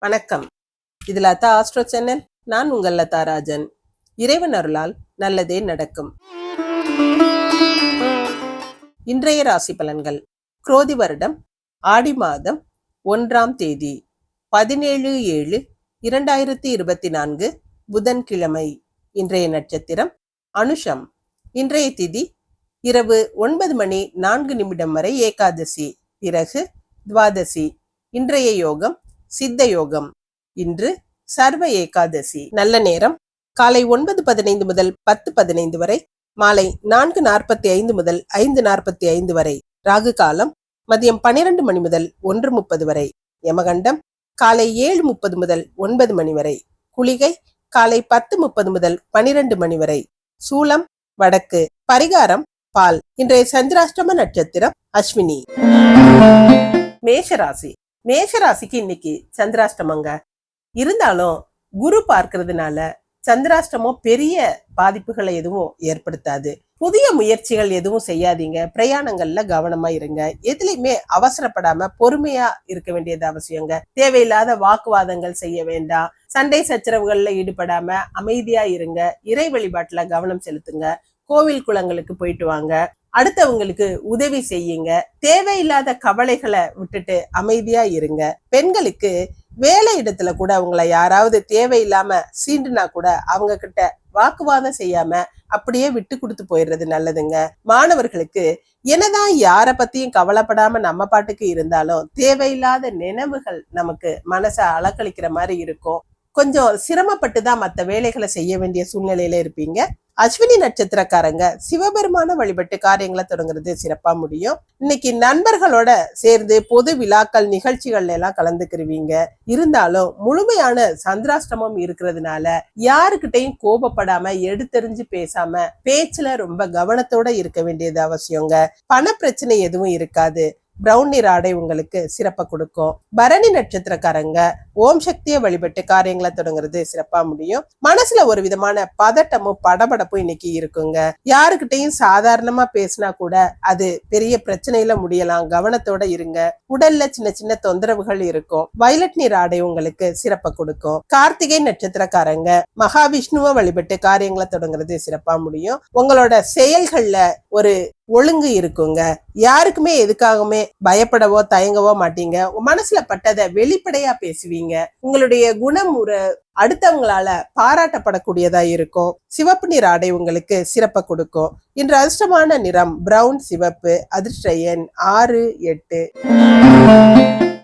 வணக்கம். இது Latha astro channel நான் உங்கள் லதா ராஜன். இறைவன் அருளால் நல்லதே நடக்கும். இன்றைய ராசி பலன்கள். குரோதி வருடம் ஆடி மாதம் ஒன்றாம் தேதி பதினேழு ஏழு இரண்டாயிரத்தி இருபத்தி நான்கு புதன்கிழமை. இன்றைய நட்சத்திரம் அனுஷம். இன்றைய திதி இரவு ஒன்பது மணி நான்கு நிமிடம் வரை ஏகாதசி. பிறகு துவாதசி. இன்றைய யோகம் சித்த யோகம் இன்று சர்வ ஏகாதசி. நல்ல நேரம். காலை ஒன்பது பதினைந்து முதல் பத்து பதினைந்து வரை மாலை நான்கு நாற்பத்தி ஐந்து முதல் ஐந்து நாற்பத்தி ஐந்து வரை ராகு காலம் மதியம் பனிரெண்டு மணி முதல் ஒன்று முப்பது வரை யமகண்டம் காலை ஏழு முப்பது முதல் ஒன்பது மணி வரை குளிகை காலை பத்து முப்பது முதல் பனிரெண்டு மணி வரை சூலம் வடக்கு பரிகாரம் பால் இன்றைய சந்திராஷ்டம நட்சத்திரம் அஸ்வினி. மேஷராசி. மேஷராசிக்கு இன்னைக்கு சந்திராஷ்டமங்க. இருந்தாலும் குரு பார்க்கறதுனால சந்திராஷ்டமம் பெரிய பாதிப்புகளை எதுவும் ஏற்படுத்தாது. புதிய முயற்சிகள் எதுவும் செய்யாதீங்க. பிரயாணங்கள்ல கவனமா இருங்க. எதுலையுமே அவசரப்படாம பொறுமையா இருக்க வேண்டியது அவசியங்க. தேவையில்லாத வாக்குவாதங்கள் செய்ய வேண்டாம். சண்டை சச்சரவுகள்ல ஈடுபடாம அமைதியா இருங்க. இறை வழிபாட்டுல கவனம் செலுத்துங்க. கோவில் குளங்களுக்கு போயிட்டு வாங்க. அடுத்தவங்களுக்கு உதவி செய்யுங்க. தேவையில்லாத கவலைகளை விட்டுட்டு அமைதியா இருங்க. பெண்களுக்கு வேலை இடத்துல கூட அவங்கள யாராவது தேவையில்லாம சீண்டுனா கூட அவங்க கிட்ட வாக்குவாதம் செய்யாம அப்படியே விட்டு கொடுத்து போயிடுறது நல்லதுங்க. மாணவர்களுக்கு என்னதான் யார பத்தியும் கவலைப்படாம நம்ம பாட்டுக்கு இருந்தாலும் தேவையில்லாத நினைவுகள் நமக்கு மனசை அலக்களிக்கிற மாதிரி இருக்கும். கொஞ்சம் சிரமப்பட்டு தான் மற்ற வேலைகளை செய்ய வேண்டிய சூழ்நிலையில இருப்பீங்க. அஸ்வினி நட்சத்திரக்காரங்க சிவபெருமான வழிபட்டு காரியங்களை தொடங்குறது சிறப்பா முடியும். இன்னைக்கு நண்பர்களோட சேர்ந்து பொது விழாக்கள் நிகழ்ச்சிகள்ல எல்லாம் கலந்துக்கிருவீங்க. இருந்தாலும் முழுமையான சந்திராஷ்டமம் இருக்கிறதுனால யாருக்கிட்டையும் கோபப்படாம எடுத்தெறிஞ்சு பேசாம பேச்சுல ரொம்ப கவனத்தோட இருக்க வேண்டியது அவசியங்க. பண பிரச்சனை எதுவும் இருக்காது. பிரவுன் நிற ஆடை உங்களுக்கு சிறப்பை கொடுக்கும். பரணி நட்சத்திரக்காரங்க ஓம் சக்தியை வழிபட்டு காரியங்களை தொடங்குறது சிறப்பா முடியும். மனசுல ஒரு விதமான பதட்டமும் படபடப்பும் இன்னைக்கு இருக்குங்க. யாருக்கிட்டையும் சாதாரணமா பேசினா கூட அது பெரிய பிரச்சனையில முடியலாம். கவனத்தோட இருங்க. உடல்ல சின்ன சின்ன தொந்தரவுகள் இருக்கும். வயலட் நீர் ஆடை உங்களுக்கு சிறப்பை கொடுக்கும். கார்த்திகை நட்சத்திரக்காரங்க மகாவிஷ்ணுவை வழிபட்டு காரியங்களை தொடங்குறது சிறப்பா முடியும். உங்களோட செயல்கள்ல ஒரு ஒழுங்கு இருக்குங்க. யாருக்குமே எதுக்காகவுமே பயப்படவோ தயங்கவோ மாட்டீங்க. மனசுல பட்டதை வெளிப்படையா பேசுவீங்க. உங்களுடைய குணம் ஒரு அடுத்தவங்களால பாராட்டப்படக்கூடியதா இருக்கும். சிவப்பு நிற ஆடை உங்களுக்கு சிறப்பை கொடுக்கும். இன்று அதிர்ஷ்டமான நிறம் பிரவுன் சிவப்பு அதிர்ஷ்ட எண் ஆறு எட்டு.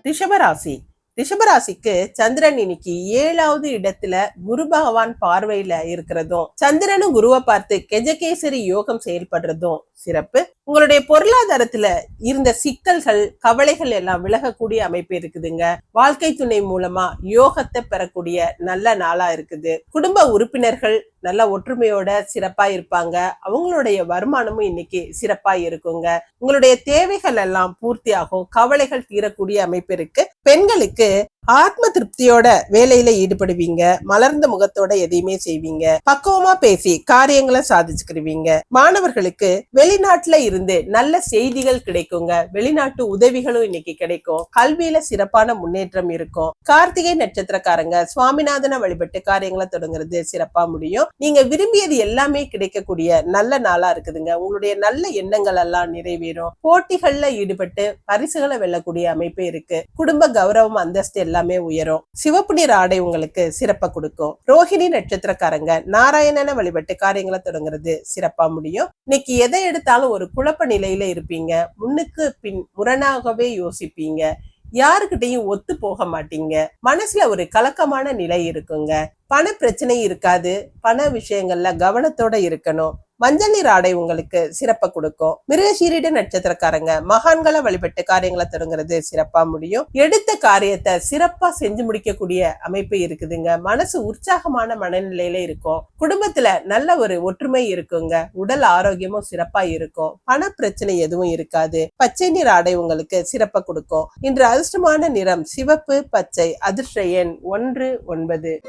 ரிஷபராசி ரிஷபராசிக்கு சந்திரன் இன்னைக்கு ஏழாவது இடத்துல குரு பகவான் பார்வையில இருக்கிறதும் சந்திரனும் குருவை பார்த்து கெஜகேசரி யோகம் செயல்படுறதும் சிறப்பு. உங்களுடைய பொருளாதாரத்துல இருந்த சிக்கல்கள் கவலைகள் எல்லாம் விலகக்கூடிய அமைப்பு இருக்குதுங்க. வாழ்க்கை துணை மூலமா யோகத்தை பெறக்கூடிய நல்ல நாளா இருக்குது. குடும்ப உறுப்பினர்கள் நல்ல ஒற்றுமையோட சிறப்பா இருப்பாங்க. அவங்களுடைய வருமானமும் இன்னைக்கு சிறப்பா இருக்குங்க. உங்களுடைய தேவைகள் எல்லாம் பூர்த்தியாகும். கவலைகள் தீரக்கூடிய அமைப்பு இருக்கு. பெண்களுக்கு ஆத்ம திருப்தியோட வேலையில ஈடுபடுவீங்க. மலர்ந்த முகத்தோட எதையுமே செய்வீங்க. பக்குவமா பேசி காரியங்களை சாதிச்சுக்கிருவீங்க. மாணவர்களுக்கு வெளிநாட்டுல இருந்து நல்ல செய்திகள் கிடைக்குங்க. வெளிநாட்டு உதவிகளும் இன்னைக்கு கிடைக்கும். கல்வியில சிறப்பான முன்னேற்றம் இருக்கும். கார்த்திகை நட்சத்திரக்காரங்க சுவாமிநாதனை வழிபட்டு காரியங்களை தொடங்குறது சிறப்பா முடியும். நீங்க விரும்பியது எல்லாமே கிடைக்கக்கூடிய நல்ல நாளா இருக்குதுங்க. உங்களுடைய நல்ல எண்ணங்கள் எல்லாம் நிறைவேறும். போட்டிகள்ல ஈடுபட்டு பரிசுகளை வெல்லக்கூடிய அமைப்பு இருக்கு. குடும்ப கௌரவம் அந்தஸ்து எல்லாமே உயரும். சிவப்பு நிற ஆடை உங்களுக்கு சிறப்பை கொடுக்கும். ரோஹிணி நட்சத்திரக்காரங்க நாராயணனை வழிபட்டு காரியங்களை தொடங்குறது சிறப்பா முடியும். இன்னைக்கு எதை எடுத்தாலும் ஒரு குழப்ப நிலையில இருப்பீங்க. முன்னுக்கு பின் முரணாகவே யோசிப்பீங்க. யாருக்கிட்டையும் ஒத்து போக மாட்டீங்க. மனசுல ஒரு கலக்கமான நிலை இருக்குங்க. பண பிரச்சனை இருக்காது. பண விஷயங்கள்ல கவனத்தோட இருக்கணும். மஞ்சள் நீர் ஆடை உங்களுக்கு சிறப்பை கொடுக்கும். மிருகசீரிட நட்சத்திரக்காரங்க மகான்களை வழிபட்டு காரியங்களை தொடங்குறது சிறப்பா முடியும். எடுத்த காரியத்தை சிறப்பா செஞ்சு முடிக்கக்கூடிய அமைப்பு இருக்குதுங்க. மனசு உற்சாகமான மனநிலையில இருக்கும். குடும்பத்துல நல்ல ஒரு ஒற்றுமை இருக்குங்க. உடல் ஆரோக்கியமும் சிறப்பா இருக்கும். பண பிரச்சனை எதுவும் இருக்காது. பச்சை நிற ஆடை உங்களுக்கு சிறப்பை கொடுக்கும். இன்று அதிர்ஷ்டமான நிறம் சிவப்பு பச்சை அதிர்ஷ்ட எண் ஒன்று ஒன்பது.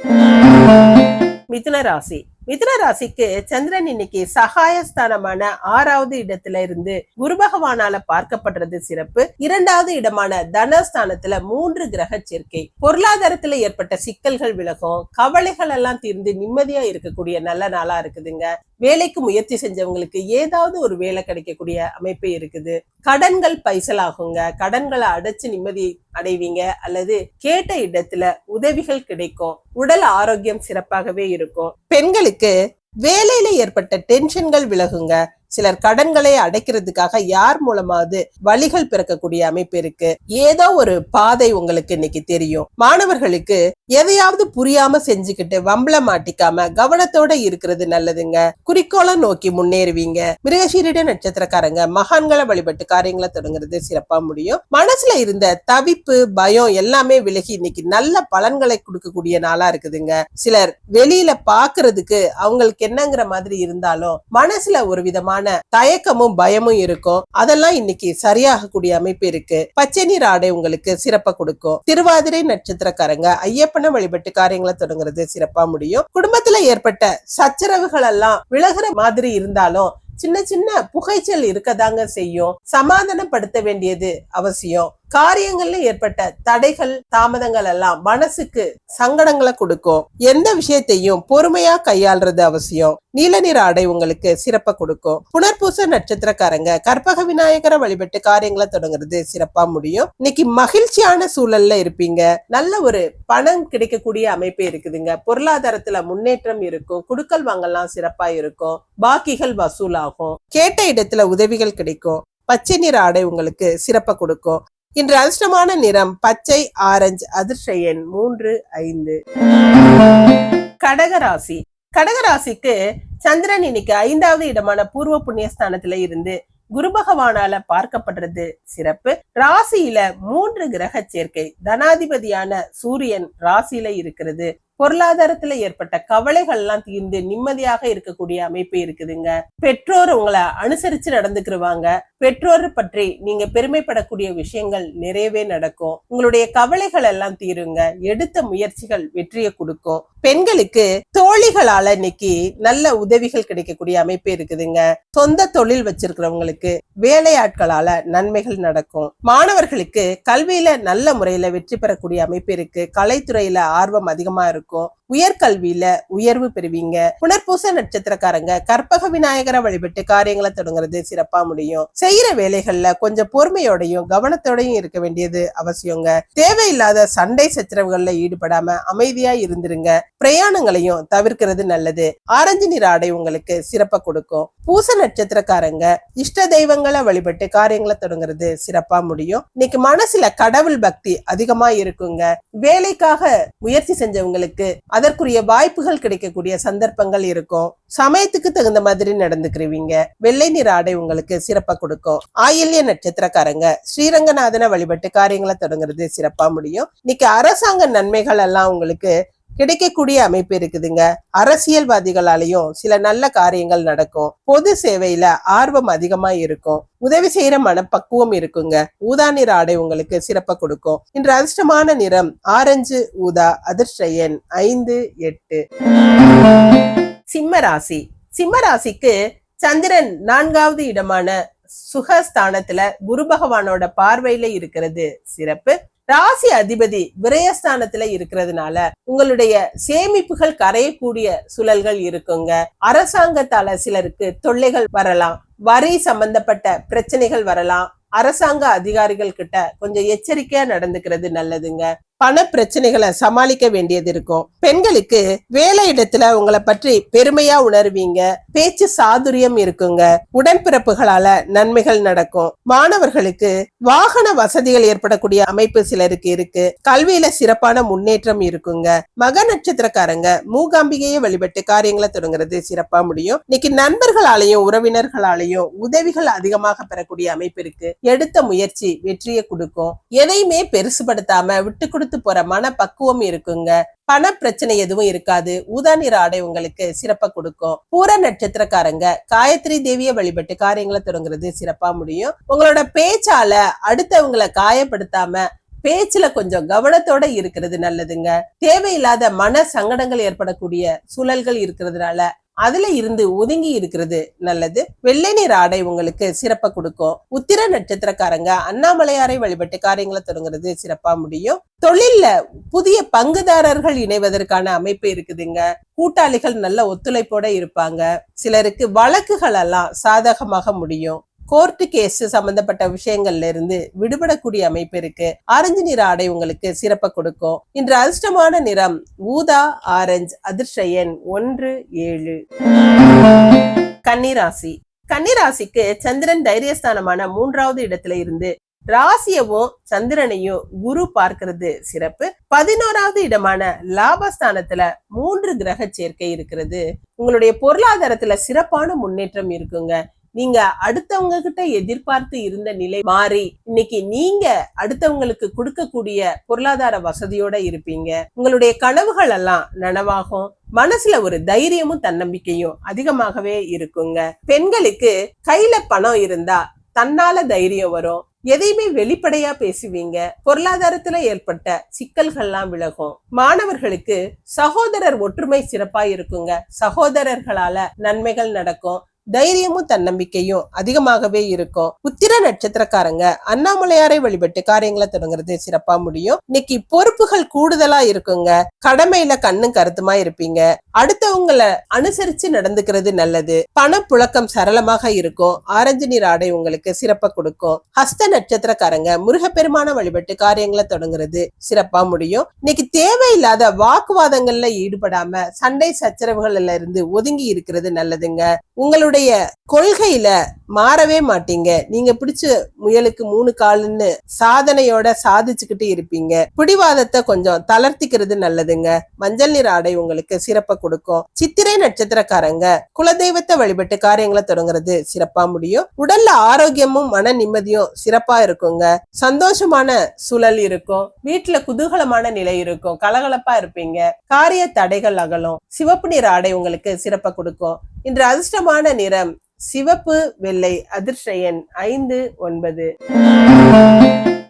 மிதுன ராசி. மிதுன ராசிக்கு சந்திரன் இன்னைக்கு சகாயஸ்தானமான ஆறாவது இடத்துல இருந்து குரு பகவானால பார்க்கப்படுறது சிறப்பு. இரண்டாவது இடமான தனஸ்தானத்துல மூன்று கிரக சேர்க்கை. பொருளாதாரத்துல ஏற்பட்ட சிக்கல்கள் விலகும். கவலைகள் எல்லாம் தீர்ந்து நிம்மதியா இருக்கக்கூடிய நல்ல நாளா இருக்குதுங்க. வேலைக்கு முயற்சி செஞ்சவங்களுக்கு ஏதாவது ஒரு வேலை கிடைக்கக்கூடிய அமைப்பு இருக்குது. கடன்கள் பைசலாகுங்க. கடன்களை அடைச்சு நிம்மதி அடைவீங்க அல்லது கேட்ட இடத்துல உதவிகள் கிடைக்கும். உடல் ஆரோக்கியம் சிறப்பாகவே இருக்கும். பெண்களுக்கு வேலையில ஏற்பட்ட டென்ஷன்கள் விலகுங்க. சிலர் கடன்களை அடைக்கிறதுக்காக யார் மூலமாவது வழிகள் பிறக்கக்கூடிய அமைப்பு இருக்கு. ஏதோ ஒரு பாதை உங்களுக்கு இன்னைக்கு தெரியும். மாணவர்களுக்கு எதையாவது புரியாம செஞ்சுக்கிட்டு வம்பள மாட்டிக்காம கவனத்தோட இருக்கிறது நல்லதுங்க. குறிக்கோளை நோக்கி முன்னேறுவீங்க. மிருகசீரிட நட்சத்திரக்காரங்க மகான்களை வழிபட்டு காரியங்களை தொடங்குறது சிறப்பா முடியும். மனசுல இருந்த தவிப்பு பயம் எல்லாமே விலகி இன்னைக்கு நல்ல பலன்களை கொடுக்கக்கூடிய நாளா இருக்குதுங்க. சிலர் வெளியில பாக்குறதுக்கு அவங்களுக்கு என்னங்கிற மாதிரி இருந்தாலும் மனசுல ஒரு விதமான தயக்கமும் பயமும் இருக்கும். அதெல்லாம் இன்னைக்கு சரியாகக்கூடிய அமைப்பு இருக்கு. பச்சை நீர் ஆடை உங்களுக்கு சிறப்பா கொடுக்கும். திருவாதிரை நட்சத்திரக்காரங்க ஐயப்பன வழிபட்டு காரியங்களை தொடங்குறது சிறப்பா முடியும். குடும்பத்துல ஏற்பட்ட சச்சரவுகள் எல்லாம் விலகுற மாதிரி இருந்தாலும் சின்ன சின்ன புகைச்சல் இருக்கதாங்க செய்யும். சமாதானப்படுத்த வேண்டியது அவசியம். காரியங்கள்ல ஏற்பட்ட தடைகள் தாமதங்கள் எல்லாம் மனசுக்கு சங்கடங்களை கொடுக்கும். எந்த விஷயத்தையும் பொறுமையா கையாள்றது அவசியம். நீல நிற ஆடை உங்களுக்கு சிறப்ப கொடுக்கும். புனர்பூச நட்சத்திரக்காரங்க கற்பக விநாயகரை வழிபட்டு காரியங்களை தொடங்குறது சிறப்பா முடியும். இன்னைக்கு மகிழ்ச்சியான சூழல்ல இருப்பீங்க. நல்ல ஒரு பணம் கிடைக்கக்கூடிய அமைப்பு இருக்குதுங்க. பொருளாதாரத்துல முன்னேற்றம் இருக்கும். குடுக்கல் வாங்கலாம் சிறப்பா இருக்கும். பாக்கிகள் வசூலாகும். கேட்ட இடத்துல உதவிகள் கிடைக்கும். பச்சை நிற ஆடை உங்களுக்கு சிறப்பை கொடுக்கும். இன்று அதிர்ஷ்டமான நிறம் பச்சை ஆரஞ்சு அதிர்ஷ்ட எண் மூன்று ஐந்து. கடகராசி. கடகராசிக்கு சந்திரன் இன்னைக்கு ஐந்தாவது இடமான பூர்வ புண்ணியஸ்தானத்துல இருந்து குரு பகவானால பார்க்கப்படுறது சிறப்பு. ராசியில மூன்று கிரக சேர்க்கை. தனாதிபதியான சூரியன் ராசியில இருக்கிறது. பொருளாதாரத்துல ஏற்பட்ட கவலைகள் எல்லாம் தீர்ந்து நிம்மதியாக இருக்கக்கூடிய அமைப்பு இருக்குதுங்க. பெற்றோர் உங்களை அனுசரிச்சு நடந்துக்கிருவாங்க. பெற்றோர் பற்றி நீங்க பெருமைப்படக்கூடிய விஷயங்கள் நிறையவே நடக்கும். உங்களுடைய கவலைகள் எல்லாம் தீருங்க. எடுத்த முயற்சிகள் வெற்றியை கொடுக்கும். பெண்களுக்கு தோழிகளால இன்னைக்கு நல்ல உதவிகள் கிடைக்கக்கூடிய அமைப்பு இருக்குதுங்க. சொந்த தொழில் வச்சிருக்கிறவங்களுக்கு வேலையாட்களால நன்மைகள் நடக்கும். மாணவர்களுக்கு கல்வியில நல்ல முறையில வெற்றி பெறக்கூடிய அமைப்பு இருக்கு. கலைத்துறையில ஆர்வம் அதிகமா இருக்கும். இருக்கும் உயர்கல்வியில உயர்வு பெறுவீங்க. புனர்பூச நட்சத்திரக்காரங்க கற்பக விநாயகரை வழிபட்டு காரியங்களை தொடங்குறது சிறப்பா முடியும். செய்யற வேலைகள்ல கொஞ்சம் பொறுமையோடையும் கவனத்தோடையும் இருக்க வேண்டியது அவசியங்க. தேவையில்லாத சண்டை சச்சரவுகள்ல ஈடுபடாம அமைதியா இருந்துருங்க. பிரயாணங்களையும் தவிர்க்கிறது நல்லது. ஆரஞ்சு நிற ஆடை உங்களுக்கு சிறப்பா கொடுக்கும். பூச நட்சத்திரக்காரங்க இஷ்ட தெய்வங்களை வழிபட்டு காரியங்களை தொடங்குறது சிறப்பா முடியும். இன்னைக்கு மனசுல கடவுள் பக்தி அதிகமா இருக்குங்க. வேலைக்காக முயற்சி செஞ்சவங்களுக்கு அதற்குரிய வாய்ப்புகள் கிடைக்கக்கூடிய சந்தர்ப்பங்கள் இருக்கும். சமயத்துக்கு தகுந்த மாதிரி நடந்துக்கிறவீங்க வெள்ளை நிற ஆடை உங்களுக்கு சிறப்பா கொடுக்கும். ஆயில்ய நட்சத்திரக்காரங்க ஸ்ரீரங்கநாதனை வழிபட்டு காரியங்களை தொடங்குறது சிறப்பா முடியும். இன்னைக்கு அரசாங்க நன்மைகள் எல்லாம் உங்களுக்கு கிடைக்கக்கூடிய அமைப்பு இருக்குதுங்க. அரசியல்வாதிகளாலையும் சில நல்ல காரியங்கள் நடக்கும். பொது சேவையில ஆர்வம் அதிகமா இருக்கும். உதவி செய்யற மனப்பக்குவம் இருக்குங்க. ஊதா நிற ஆடை உங்களுக்கு சிறப்ப கொடுக்கும். இன்று அதிர்ஷ்டமான நிறம் ஆரஞ்சு ஊதா அதிர்ஷ்ட எண் ஐந்து எட்டு. சிம்ம ராசி. சிம்ம ராசிக்கு சந்திரன் நான்காவது இடமான சுகஸ்தானத்துல குரு பகவானோட பார்வையில இருக்கிறது சிறப்பு. ராசி அதிபதி விரயஸ்தானத்துல இருக்கிறதுனால உங்களுடைய சேமிப்புகள் கரையக்கூடிய சுழல்கள் இருக்குங்க. அரசாங்கத்தால சிலருக்கு தொல்லைகள் வரலாம். வரி சம்பந்தப்பட்ட பிரச்சனைகள் வரலாம். அரசாங்க அதிகாரிகள் கிட்ட கொஞ்சம் எச்சரிக்கையா நடந்துக்கிறது நல்லதுங்க. பண பிரச்சனைகளை சமாளிக்க வேண்டியது இருக்கும். பெண்களுக்கு வேலை இடத்துல உங்களை பற்றி பெருமையா உணர்வீங்க. பேச்சு சாதுரியம் இருக்குங்க. உடன்பிறப்புகளால நன்மைகள் நடக்கும். மாணவர்களுக்கு வாகன வசதிகள் ஏற்படக்கூடிய அமைப்பு சிலருக்கு இருக்கு. கல்வியில சிறப்பான முன்னேற்றம் இருக்குங்க. மக நட்சத்திரக்காரங்க மூகாம்பிகையை வழிபட்டு காரியங்களை தொடங்குறது சிறப்பா முடியும். இன்னைக்கு நண்பர்களாலையும் உறவினர்களாலையும் உதவிகள் அதிகமாக பெறக்கூடிய அமைப்பு இருக்கு. எடுத்த முயற்சி வெற்றியை கொடுக்கும். எதையுமே பெருசுபடுத்தாம விட்டு கொடுத்து போற மன பக்குவம் இருக்குங்க. பண பிரச்சனை எதுவும் இருக்காது. ஊதா நிற ஆடை உங்களுக்கு சிறப்பா கொடுக்கும். பூர நட்சத்திரக்காரங்க காயத்ரி தேவிய வழிபட்டு காரியங்களை தொடங்குறது சிறப்பா முடியும். உங்களோட பேச்சால அடுத்தவங்களை காயப்படுத்தாம பேச்சுல கொஞ்சம் கவனத்தோட இருக்கிறது நல்லதுங்க. தேவையில்லாத மன சங்கடங்கள் ஏற்படக்கூடிய சூழல்கள் இருக்கிறதுனால அதுல இருந்து ஒதுங்கி இருக்கிறது நல்லது. வெள்ளை நிற ஆடை உங்களுக்கு சிறப்பை கொடுக்கும். உத்திர நட்சத்திரக்காரங்க அண்ணாமலையாரை வழிபட்டு காரியங்களை தொடங்குறது சிறப்பா முடியும். தொழில்ல புதிய பங்குதாரர்கள் இணைவதற்கான அமைப்பு இருக்குதுங்க. கூட்டாளிகள் நல்ல ஒத்துழைப்போட இருப்பாங்க. சிலருக்கு வழக்குகள் எல்லாம் சாதகமாக முடியும். கோர்ட்டு கேஸ் சம்பந்தப்பட்ட விஷயங்கள்ல இருந்து விடுபடக்கூடிய அமைப்பு இருக்கு. ஆரஞ்சு நிற ஆடை உங்களுக்கு சிறப்பை கொடுக்கும். இன்று அதிர்ஷ்டமான நிறம் ஊதா ஆரஞ்சு அதிர்ஷ்ட எண் ஒன்று ஏழு. கன்னிராசி. கன்னிராசிக்கு சந்திரன் தைரியஸ்தானமான மூன்றாவது இடத்துல இருந்து ராசியவும் சந்திரனையும் குரு பார்க்கிறது சிறப்பு. பதினோராவது இடமான லாபஸ்தானத்துல மூன்று கிரக சேர்க்கை இருக்கிறது. உங்களுடைய பொருளாதாரத்துல சிறப்பான முன்னேற்றம் இருக்குங்க. நீங்க அடுத்தவங்க கிட்ட எதிர்பார்த்து இருந்த நிலை மாறி இன்னைக்கு நீங்க அடுத்தவங்களுக்கு கொடுக்கக்கூடிய பொருளாதார வசதியோட இருப்பீங்க. உங்களுடைய கனவுகள் எல்லாம் நனவாகும். மனசுல ஒரு தைரியமும் தன்னம்பிக்கையும் அதிகமாகவே இருக்குங்க. பெண்களுக்கு கையில பணம் இருந்தா தன்னால தைரியம் வரும். எதையுமே வெளிப்படையா பேசுவீங்க. பொருளாதாரத்துல ஏற்பட்ட சிக்கல்கள்லாம் விலகும். மாணவர்களுக்கு சகோதரர் ஒற்றுமை சிறப்பா இருக்குங்க. சகோதரர்களால நன்மைகள் நடக்கும். தைரியமும் தன்னம்பிக்கையும் அதிகமாகவே இருக்கும். உத்திர நட்சத்திரக்காரங்க அண்ணாமலையாரை வழிபட்டு காரியங்களை தொடங்குறது சிறப்பா முடியும். இன்னைக்கு பொறுப்புகள் கூடுதலா இருக்குங்க. கடமையில கண்ணும் கருத்துமா இருப்பீங்க. அடுத்தவங்களை அனுசரிச்சு நடந்துக்கிறது நல்லது. பணப்புழக்கம் சரளமாக இருக்கும். ஆரஞ்சு நீர் ஆடை உங்களுக்கு சிறப்பா கொடுக்கும். ஹஸ்த நட்சத்திரக்காரங்க முருகப்பெருமான வழிபட்டு காரியங்களை தொடங்குறது சிறப்பா முடியும். இன்னைக்கு தேவையில்லாத வாக்குவாதங்கள்ல ஈடுபடாம சண்டை சச்சரவுகள்ல இருந்து ஒதுங்கி இருக்கிறது நல்லதுங்க. உங்களுடைய உங்களுடைய கொள்கையில மாறவே மாட்டீங்க. நீங்க பிடிச்ச முயலுக்கு மூணு காலுன்னு சாதனையோட சாதிச்சுக்கிட்டு இருப்பீங்க. பிடிவாதத்தை கொஞ்சம் தளர்த்திக்கிறது நல்லதுங்க. மஞ்சள் நிற ஆடை உங்களுக்கு சிறப்பை கொடுக்கும். சித்திரை நட்சத்திரக்காரங்க குலதெய்வத்தை வழிபட்டு காரியங்களை தொடங்குறது சிறப்பா முடியும். உடல்ல ஆரோக்கியமும் மன நிம்மதியும் சிறப்பா இருக்குங்க. சந்தோஷமான சூழல் இருக்கும். வீட்டுல குதூகலமான நிலை இருக்கும். கலகலப்பா இருப்பீங்க. காரிய தடைகள் அகலும். சிவப்பு நிற ஆடை உங்களுக்கு சிறப்பை கொடுக்கும். இன்று அதிர்ஷ்டமான நிறம் சிவப்பு வெள்ளை அதிர்ஷயன் ஐந்து ஒன்பது.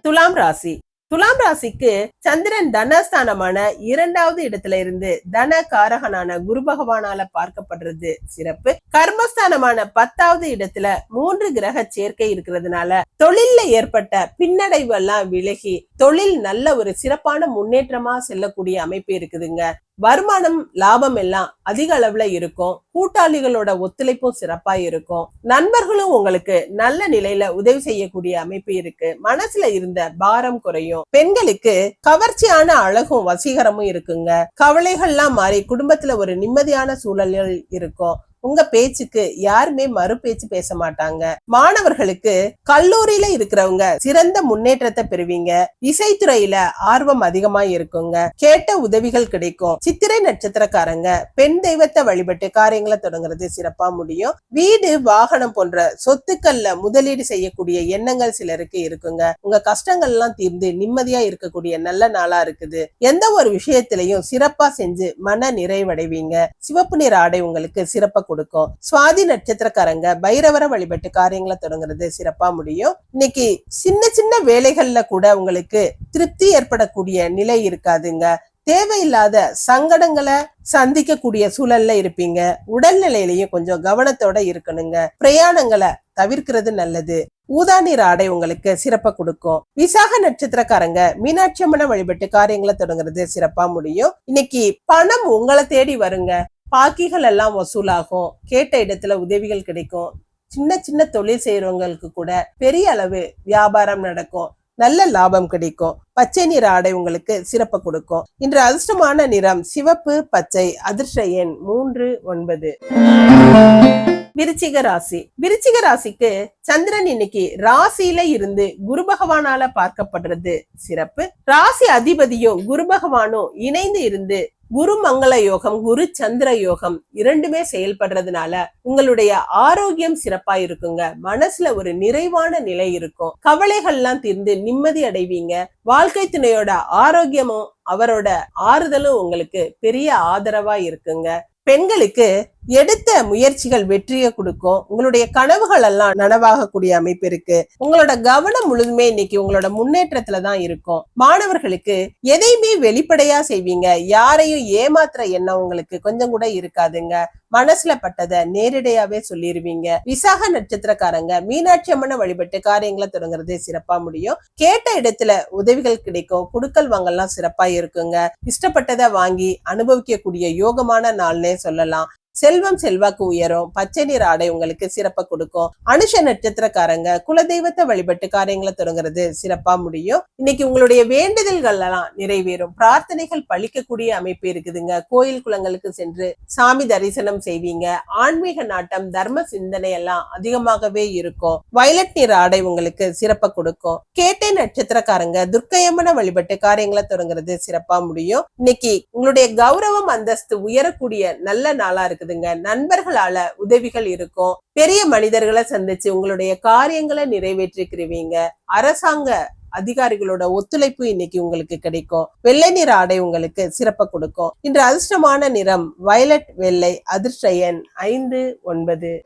துலாம் ராசி. துலாம் ராசிக்கு சந்திரன் தனஸ்தானமான இரண்டாவது இடத்துல இருந்து தன காரகனான குரு பகவானால பார்க்கப்படுறது சிறப்பு. கர்மஸ்தானமான பத்தாவது இடத்துல மூன்று கிரக சேர்க்கை இருக்கிறதுனால தொழில்ல ஏற்பட்ட பின்னடைவு எல்லாம் விலகி தொழில் நல்ல ஒரு சிறப்பான முன்னேற்றமா செல்லக்கூடிய அமைப்பு இருக்குதுங்க. வருமானம் லாபம் எல்லாம் அதிக அளவுல இருக்கும். கூட்டாளிகளோட ஒத்துழைப்பும் சிறப்பா இருக்கும். நண்பர்களும் உங்களுக்கு நல்ல நிலையில உதவி செய்யக்கூடிய அமைப்பு இருக்கு. மனசுல இருந்த பாரம் குறையும். பெண்களுக்கு கவர்ச்சியான அழகும் வசீகரமும் இருக்குங்க. கவலைகள்லாம் மாறி குடும்பத்துல ஒரு நிம்மதியான சூழல்கள் இருக்கும். உங்க பேச்சுக்கு யாருமே மறு பேச்சு பேச மாட்டாங்க. மாணவர்களுக்கு கல்லூரியில இருக்கிறவங்க சிறந்த முன்னேற்றத்தை பெறுவீங்க. இசைத்துறையில ஆர்வம் அதிகமா இருக்குங்க. கேட்ட உதவிகள் கிடைக்கும். சித்திரை நட்சத்திரக்காரங்க பெண் தெய்வத்தை வழிபட்டு காரியங்களை தொடங்குறது சிறப்பா முடியும். வீடு வாகனம் போன்ற சொத்துக்கள்ல முதலீடு செய்யக்கூடிய எண்ணங்கள் சிலருக்கு இருக்குங்க. உங்க கஷ்டங்கள் எல்லாம் தீர்ந்து நிம்மதியா இருக்கக்கூடிய நல்ல நாளா இருக்குது. எந்த ஒரு விஷயத்திலையும் சிறப்பா செஞ்சு மன நிறைவடைவீங்க. சிவப்பு நிற ஆடை உங்களுக்கு சிறப்பா கொடுக்கும். சுவாதி நட்சத்திரக்காரங்க பைரவரை வழிபட்டு காரியங்களை தொடங்குறது சிறப்பா முடியும். இன்னைக்கு சின்ன சின்ன வேலைகள்ல கூட உங்களுக்கு திருப்தி ஏற்படக்கூடிய நிலை இருக்காதுங்க. தேவையில்லாத சங்கடங்களை சந்திக்கக்கூடிய சூழல்ல இருப்பீங்க. உடல்நிலையிலையும் கொஞ்சம் கவனத்தோட இருக்கணுங்க. பிரயாணங்களை தவிர்க்கிறது நல்லது. ஊதா ஆடை உங்களுக்கு சிறப்பை கொடுக்கும். விசாக நட்சத்திரக்காரங்க மீனாட்சி அம்மனை வழிபட்டு காரியங்களை தொடங்குறது சிறப்பா முடியும். இன்னைக்கு பணம் உங்களை தேடி வருங்க. பாக்கிகள் எல்லாம் வசூலாகும். கேட்ட இடத்துல உதவிகள் கிடைக்கும். சின்ன சின்ன தொழில் செய்யறவங்களுக்கு கூட பெரிய அளவு வியாபாரம் நடக்கும். நல்ல லாபம் கிடைக்கும். பச்சை நிற ஆடை உங்களுக்கு சிறப்பு கொடுக்கும். இன்று அதிர்ஷ்டமான நிறம் சிவப்பு பச்சை அதிர்ஷ்ட எண் மூன்று ஒன்பது. விருச்சிக ராசி. விருச்சிக ராசிக்கு சந்திரன் இன்னைக்கு ராசியில இருந்து குரு பகவானால பார்க்கப்படுறது சிறப்பு. ராசி அதிபதியும் குரு பகவானும் இணைந்து இருந்து குரு மங்கள யோகம் குரு சந்திர யோகம் இரண்டுமே செயல்படுறதுனால உங்களுடைய ஆரோக்கியம் சிறப்பா இருக்குங்க. மனசுல ஒரு நிறைவான நிலை இருக்கும். கவலைகள்லாம் தீர்ந்து நிம்மதி அடைவீங்க. வாழ்க்கை துணையோட ஆரோக்கியமும் அவரோட ஆறுதலும் உங்களுக்கு பெரிய ஆதரவா இருக்குங்க. பெண்களுக்கு எடுத்த முயற்சிகள் வெற்றியை கொடுக்கும். உங்களுடைய கனவுகள் எல்லாம் நனவாகக்கூடிய அமைப்பு இருக்கு. உங்களோட கவனம் முழுதுமே இன்னைக்கு உங்களோட முன்னேற்றத்துல தான் இருக்கும். மாணவர்களுக்கு எதையுமே வெளிப்படையா செய்வீங்க. யாரையும் ஏமாத்துற எண்ணம் உங்களுக்கு கொஞ்சம் கூட இருக்காதுங்க. மனசுல பட்டதை நேரடியாவே சொல்லிருவீங்க. விசாக நட்சத்திரக்காரங்க மீனாட்சி அம்மனை வழிபட்டு காரியங்களை தொடங்குறதே சிறப்பா முடியும். கேட்ட இடத்துல உதவிகள் கிடைக்கும். குடுக்கல் வாங்கலாம் சிறப்பா இருக்குங்க. இஷ்டப்பட்டதை வாங்கி அனுபவிக்கக்கூடிய யோகமான நாள்னே சொல்லலாம். செல்வம் செல்வாக்கு உயரும் பச்சை நிற ஆடை உங்களுக்கு சிறப்பை கொடுக்கும். அனுஷ நட்சத்திரக்காரங்க குலதெய்வத்தை வழிபட்டு காரியங்களை தொடங்குறது சிறப்பா முடியும். இன்னைக்கு உங்களுடைய வேண்டுதல்கள் எல்லாம் நிறைவேறும். பிரார்த்தனைகள் பழிக்கக்கூடிய அமைப்பு இருக்குதுங்க. கோயில் குளங்களுக்கு சென்று சாமி தரிசனம் செய்வீங்க. ஆன்மீக நாட்டம் தர்ம சிந்தனை எல்லாம் அதிகமாகவே இருக்கும். வயலட் நிற ஆடை உங்களுக்கு சிறப்பை கொடுக்கும். கேட்டை நட்சத்திரக்காரங்க துர்க்கையம்மன வழிபட்டு காரியங்களை தொடங்குறது சிறப்பா முடியும். இன்னைக்கு உங்களுடைய கௌரவம் அந்தஸ்து உயரக்கூடிய நல்ல நாளா இருக்கு இருக்குதுங்க. நண்பர்களால உதவிகள் இருக்கும். பெரிய மனிதர்களை சந்திச்சு உங்களுடைய காரியங்களை நிறைவேற்றிக்கிறவீங்க அரசாங்க அதிகாரிகளோட ஒத்துழைப்பு இன்னைக்கு உங்களுக்கு கிடைக்கும். வெள்ளை நிற ஆடை உங்களுக்கு சிறப்பை கொடுக்கும். இன்று அதிர்ஷ்டமான நிறம் வயலட் வெள்ளை அதிர்ஷ்ட எண் ஐந்து ஒன்பது.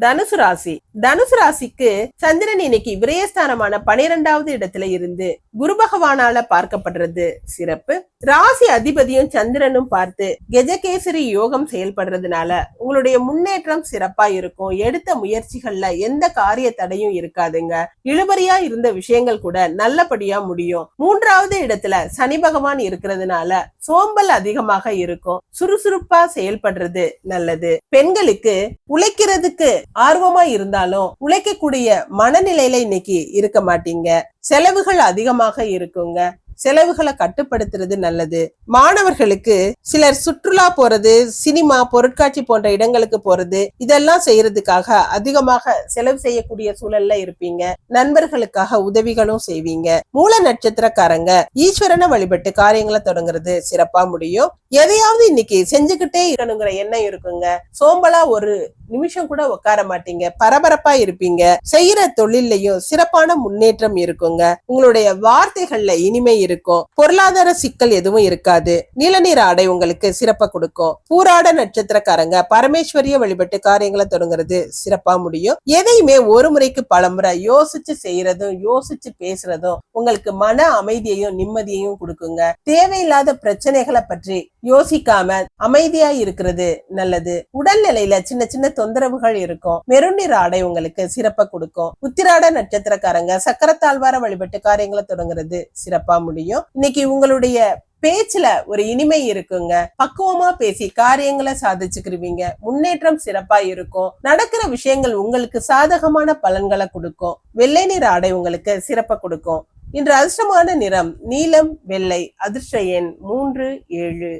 தனுசு ராசி. தனுசு ராசிக்கு சந்திரன் இன்னைக்கு விரயஸ்தானமான பனிரெண்டாவது இடத்துல இருந்து குரு பகவானால பார்க்கப்படுறது சிறப்பு. ராசி அதிபதியும் சந்திரனும் பார்த்து கெஜகேசரி யோகம் செயல்படுறதுனால உங்களுடைய முன்னேற்றம் சிறப்பா இருக்கும். எடுத்த முயற்சிகள்ல எந்த காரிய தடையும் இருக்காதுங்க. இழுபறியா இருந்த விஷயங்கள் கூட நல்லபடியா முடியும். மூன்றாவது இடத்துல சனி பகவான் இருக்கிறதுனால சோம்பல் அதிகமாக இருக்கும். சுறுசுறுப்பா செயல்படுறது நல்லது. பெண்களுக்கு உழைக்கிறதுக்கு ஆர்வமா இருந்தாலும் உழைக்கக்கூடிய மனநிலையில இன்னைக்கு இருக்க மாட்டீங்க. செலவுகள் அதிகமாக இருக்குங்க. செலவுகளை கட்டுப்படுத்துறது நல்லது. மாணவர்களுக்கு சிலர் சுற்றுலா போறது சினிமா பொருட்காட்சி போன்ற இடங்களுக்கு போறது இதெல்லாம் செய்யறதுக்காக அதிகமாக செலவு செய்யக்கூடிய சூழல்ல இருப்பீங்க. நண்பர்களுக்காக உதவிகளும் செய்வீங்க. மூல நட்சத்திரக்காரங்க ஈஸ்வரனை வழிபட்டு காரியங்களை தொடங்குறது சிறப்பா முடியும். எதையாவது இன்னைக்கு செஞ்சுக்கிட்டே இருக்கணுங்கிற எண்ணம் இருக்குங்க. சோம்பலா ஒரு நிமிஷம் கூட உட்கார மாட்டீங்க பரபரப்பா இருப்பீங்க. செய்யற தொழிலையும் சிறப்பான முன்னேற்றம் இருக்குங்க. உங்களுடைய வார்த்தைகள்ல இனிமை இருக்கும். பொருளாதார சிக்கல் எதுவும் இருக்காது. நீலநீர் ஆடை உங்களுக்கு சிறப்பா கொடுக்கும். பூராட நட்சத்திரக்காரங்க பரமேஸ்வரிய வழிபட்டு காரியங்களை தொடங்குறது சிறப்பா முடியும். எதையுமே ஒரு முறைக்கு பலமுறை யோசிச்சு செய்யறதும் யோசிச்சு பேசுறதும் உங்களுக்கு மன அமைதியையும் நிம்மதியையும் கொடுக்குங்க. தேவையில்லாத பிரச்சனைகளை பற்றி யோசிக்காம அமைதியா இருக்கிறது நல்லது. உடல்நிலையில சின்ன சின்ன தொந்தரவுகள் இருக்கும். மெருநீர் ஆடை உங்களுக்கு சிறப்பை கொடுக்கும். உத்திராட நட்சத்திரக்காரங்க சக்கரத்தாழ்வார வழிபட்டு காரியங்களை தொடங்குறது சிறப்பா முடியும். இன்னைக்கு உங்களுடைய பேச்சுல ஒரு இனிமை இருக்குங்க. பக்குவமா பேசி காரியங்களை சாதிச்சுக்கிருவீங்க. முன்னேற்றம் சிறப்பா இருக்கும். நடக்கிற விஷயங்கள் உங்களுக்கு சாதகமான பலன்களை கொடுக்கும். வெள்ளை நிற ஆடை உங்களுக்கு சிறப்பை கொடுக்கும். இன்று அதிர்ஷ்டமான நிறம் நீலம் வெள்ளை. அதிர்ஷ்ட எண் மூன்று ஏழு.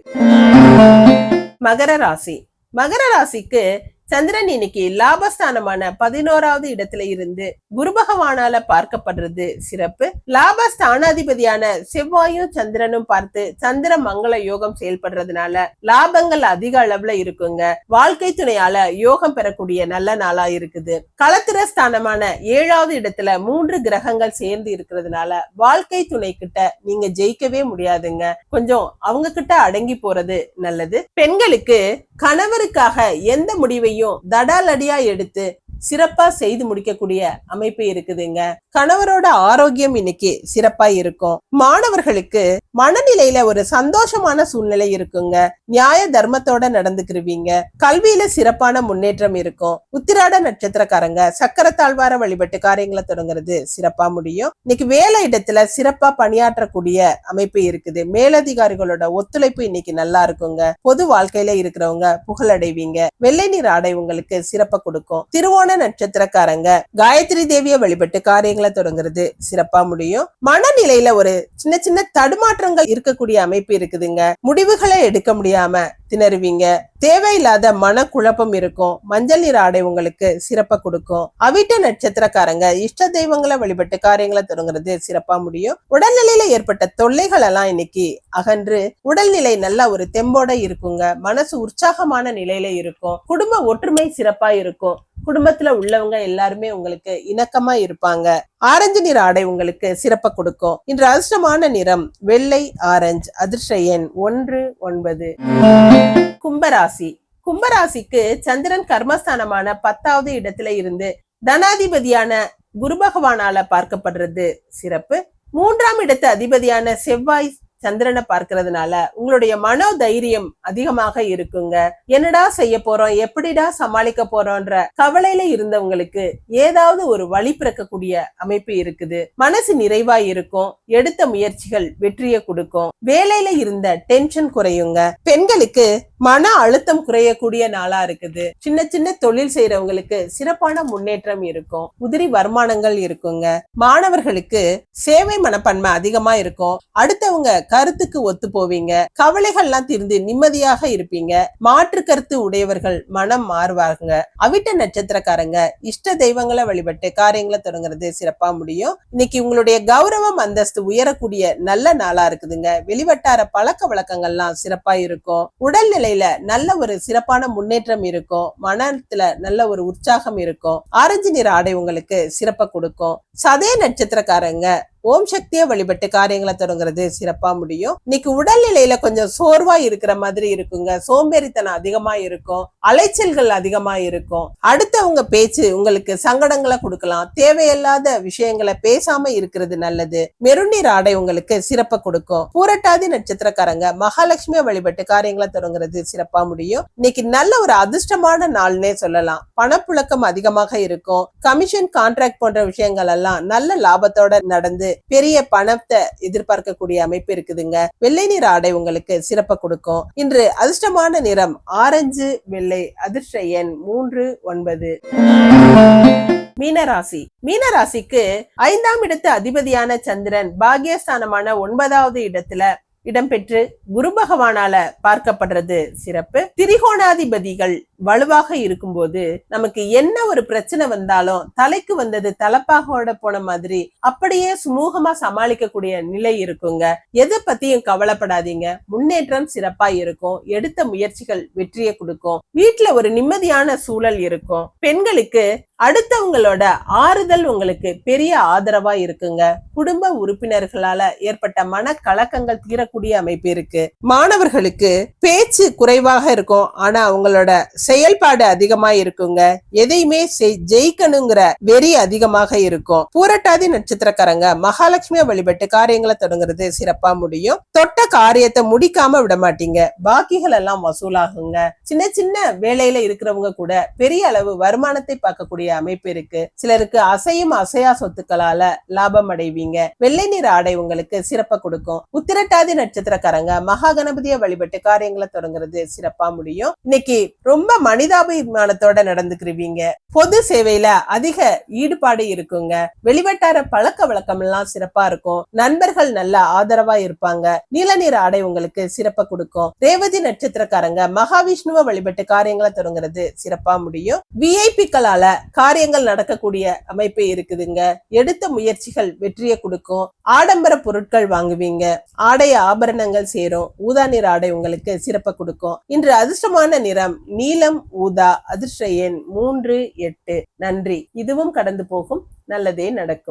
மகர ராசி. மகர ராசிக்கு சந்திரன் இன்னைக்கு லாபஸ்தானமான பதினோராவது இடத்துல இருந்து குரு பகவானால பார்க்கப்படுறது சிறப்பு. லாபஸ்தானாதிபதியான செவ்வாயும் சந்திரனும் பார்த்து சந்திர மங்கள யோகம் செயல்படுறதுனால லாபங்கள் அதிக அளவுல இருக்குங்க. வாழ்க்கை துணையால யோகம் பெறக்கூடிய நல்ல நாளா இருக்குது. களத்திர ஸ்தானமான ஏழாவது இடத்துல மூன்று கிரகங்கள் சேர்ந்து இருக்கிறதுனால வாழ்க்கை துணை கிட்ட நீங்க ஜெயிக்கவே முடியாதுங்க. கொஞ்சம் அவங்க கிட்ட அடங்கி போறது நல்லது. பெண்களுக்கு கணவருக்காக எந்த முடிவையும் தடாலடியா எடுத்து சிறப்பா செய்து முடிக்கக்கூடிய அமைப்பு இருக்குதுங்க. கணவரோட ஆரோக்கியம் இன்னைக்கு சிறப்பா இருக்கும். மாணவர்களுக்கு மனநிலையில ஒரு சந்தோஷமான சூழ்நிலை இருக்குங்க. நியாய தர்மத்தோட நடந்துக்கிருவீங்க. கல்வியில சிறப்பான முன்னேற்றம் இருக்கும். உத்திராட நட்சத்திரக்காரங்க சக்கரத்தாழ்வார வழிபட்டு காரியங்களை தொடங்குறது சிறப்பா முடியும். இன்னைக்கு வேலை இடத்துல சிறப்பா பணியாற்றக்கூடிய அமைப்பு இருக்குது. மேலதிகாரிகளோட ஒத்துழைப்பு இன்னைக்கு நல்லா இருக்குங்க. பொது வாழ்க்கையில இருக்கிறவங்க புகழடைவீங்க. வெள்ளை நீர் ஆடை உங்களுக்கு சிறப்பை கொடுக்கும். திருவோண நட்சத்திரக்காரங்க. காயத்ரி தேவியை வழிபட்டு காரியங்களை தொடங்குறது சிறப்பா முடியும். மனநிலையில ஒரு சின்ன சின்ன தடுமாற்றங்கள் இருக்கக்கூடிய அமைப்பு இருக்குதுங்க. முடிவுகளை எடுக்க முடியாம திணறுவீங்க. தேவையில்லாத மனக்குழப்பம் இருக்கும். மஞ்சள் நீர் ஆடை உங்களுக்கு சிறப்பை கொடுக்கும். அவிட்ட நட்சத்திரக்காரங்க இஷ்ட தெய்வங்களை வழிபட்டு காரியங்களை தொடங்குறது சிறப்பா முடியும். உடல்நிலையில ஏற்பட்ட தொல்லைகள் எல்லாம் இன்னைக்கு அகன்று உடல்நிலை நல்லா ஒரு தெம்போட இருக்குங்க. மனசு உற்சாகமான நிலையில இருக்கும். குடும்ப ஒற்றுமை சிறப்பா இருக்கும். குடும்பத்துல உள்ளவங்க எல்லாருமே உங்களுக்கு இணக்கமா இருப்பாங்க. ஆரஞ்சு நிற ஆடை உங்களுக்கு சிறப்பை கொடுக்கும். இன்று அதிர்ஷ்டமான நிறம் வெள்ளை ஆரஞ்சு. அதிர்ஷ்ட எண் ஒன்று ஒன்பது. கும்பராசி. கும்பராசிக்கு சந்திரன் கர்மஸ்தானமான பத்தாவது இடத்துல இருந்து தனாதிபதியான குரு பகவானால பார்க்கப்படுறது சிறப்பு. மூன்றாம் இடத்து அதிபதியான செவ்வாய் சந்திரனை பார்க்கறதுனால உங்களுடைய மனோ தைரியம் அதிகமாக இருக்குங்க. என்னடா செய்ய போறோம்? எப்படிடா சமாளிக்க போறோம்ன்ற கவலையில இருந்தவங்களுக்கு ஏதாவது ஒரு வழி பிறக்கக்கூடிய அமைப்பு இருக்குது. மனசு நிறைவா இருக்கும். எடுத்த முயற்சிகள் வெற்றியை கொடுக்கும். வேலையில இருந்த டென்ஷன் குறையுங்க. பெண்களுக்கு மன அழுத்தம் குறையக்கூடிய நாளா இருக்குது. சின்ன சின்ன தொழில் செய்யறவங்களுக்கு சிறப்பான முன்னேற்றம் இருக்கும். உதிரி வருமானங்கள் இருக்குங்க. மாணவர்களுக்கு சேவை மனப்பான்மை அதிகமா இருக்கும். அடுத்தவங்க கருத்துக்கு ஒத்து போவீங்க கவலைகள்லாம் தீர்ந்து நிம்மதியாக இருப்பீங்க. மாற்று கருத்து உடையவர்கள் மனம் மாறுவாங்க அவிட்ட நட்சத்திரக்காரங்க இஷ்ட தெய்வங்களை வழிபட்டு காரியங்களை தொடங்குறது சிறப்பா முடியும். இன்னைக்கு உங்களுடைய கௌரவம் அந்தஸ்து உயரக்கூடிய நல்ல நாளா இருக்குதுங்க. வெளிவட்டார பழக்க வழக்கங்கள்லாம் சிறப்பா இருக்கும். உடல் நிலையில நல்ல ஒரு சிறப்பான முன்னேற்றம் இருக்கும். மனத்துல நல்ல ஒரு உற்சாகம் இருக்கும். ஆரஞ்சு நிற ஆடை உங்களுக்கு சிறப்பை கொடுக்கும். சதய நட்சத்திரக்காரங்க ஓம் சக்தியை வழிபட்டு காரியங்களை தொடங்குறது சிறப்பா முடியும். இன்னைக்கு உடல்நிலையில கொஞ்சம் சோர்வா இருக்கிற மாதிரி இருக்குங்க. சோம்பேறித்தனம் அதிகமா இருக்கும். அலைச்சல்கள் அதிகமா இருக்கும். அடுத்தவங்க பேச்சு உங்களுக்கு சங்கடங்களை கொடுக்கலாம். தேவையில்லாத விஷயங்களை பேசாம இருக்கிறது நல்லது. மெருநீர் ஆடை உங்களுக்கு சிறப்பை கொடுக்கும். பூரட்டாதி நட்சத்திரக்காரங்க மகாலட்சுமியை வழிபட்டு காரியங்களை தொடங்குறது சிறப்பா முடியும். இன்னைக்கு நல்ல ஒரு அதிர்ஷ்டமான நாள்னே சொல்லலாம். பணப்புழக்கம் அதிகமாக இருக்கும். கமிஷன் கான்ட்ராக்ட் போன்ற விஷயங்கள் எல்லாம் நல்ல லாபத்தோட நடந்து பெரிய பணத்தை எதிர்பார்க்கக்கூடிய அமைப்பு இருக்குதுங்க. வெள்ளை நிற ஆடை உங்களுக்கு சிறப்பை கொடுக்கும். இன்று அதிர்ஷ்டமான நிறம் ஆரஞ்சு வெள்ளை அதிர்ஷ்ட எண் மூன்று ஒன்பது. மீனராசி. மீனராசிக்கு ஐந்தாம் இடத்து அதிபதியான சந்திரன் பாகியஸ்தானமான ஒன்பதாவது இடத்துல இடம்பெற்று குரு பகவானால பார்க்கப்படுறது சிறப்பு. திரிகோணாதிபதிகள் வலுவாக இருக்கும்போது நமக்கு என்ன ஒரு பிரச்சனை வந்தாலும் தலைக்கு வந்தது தலப்பாகோட போன மாதிரி அப்படியே சுமூகமா சமாளிக்கக்கூடிய நிலை இருக்குங்க. எதை பத்தியும் கவலைப்படாதீங்க. முன்னேற்றம் சிறப்பா இருக்கும். எடுத்த முயற்சிகள் வெற்றியை கொடுக்கும். வீட்டுல ஒரு நிம்மதியான சூழல் இருக்கும். பெண்களுக்கு அடுத்தவங்களோட ஆறுதல் உங்களுக்கு பெரிய ஆதரவா இருக்குங்க. குடும்ப உறுப்பினர்களால ஏற்பட்ட மன கலக்கங்கள் தீரக்கூடிய அமைப்பு இருக்கு. மாணவர்களுக்கு பேச்சு குறைவாக இருக்கும். ஆனா அவங்களோட செயல்பாடு அதிகமா இருக்குங்க. எதையுமே ஜெயிக்கணுங்கிற வெறி அதிகமாக இருக்கும். பூரட்டாதி நட்சத்திரக்காரங்க மகாலட்சுமியை வழிபட்டு காரியங்களை தொடங்குறது சிறப்பா முடியும். தொட்ட காரியத்தை முடிக்காம விட மாட்டீங்க. பாக்கிகள் எல்லாம் வசூலாகுங்க. சின்ன சின்ன வேலையில இருக்கிறவங்க கூட பெரிய அளவு வருமானத்தை பார்க்கக்கூடிய அமைப்பு இருக்கு. சிலருக்கு அசையும் அசையா சொத்துக்களால லாபம் அடைவீங்க. வெள்ளை நிற ஆடை உங்களுக்கு சிறப்ப கொடுக்கும். உத்திரட்டாதி நட்சத்திரக்காரங்க மகா கணபதியை வழிபட்டு காரியங்களை தொடங்குறது சிறப்பா முடியும். இன்னைக்கு ரொம்ப மனிதாபிமானத்தோட நடந்துக்கிருவீங்க. பொது சேவையில அதிக ஈடுபாடு இருக்குங்க. வெளிவட்டார பழக்க வழக்கம் எல்லாம் சிறப்பா இருக்கும். நண்பர்கள் நல்ல ஆதரவா இருப்பாங்க. நீல நிற ஆடை உங்களுக்கு சிறப்பை கொடுக்கும். ரேவதி நட்சத்திரக்காரங்க மகாவிஷ்ணுவை வழிபட்டு காரியங்களை தொடங்குறது சிறப்பா முடியும். விஐபிக்களால காரியங்கள் நடக்கக்கூடிய அமைப்பு இருக்குதுங்க. எடுத்த முயற்சிகள் வெற்றியை கொடுக்கும். ஆடம்பர பொருட்கள் வாங்குவீங்க. ஆடை ஆபரணங்கள் சேரும். ஊதா நிற ஆடை உங்களுக்கு சிறப்பை கொடுக்கும். இன்று அதிர்ஷ்டமான நிறம் நீலம் ஊதா அதிர்ஷ்ட எண் மூன்று எட்டு. நன்றி. இதுவும் கடந்து போகும். நல்லதே நடக்கும்.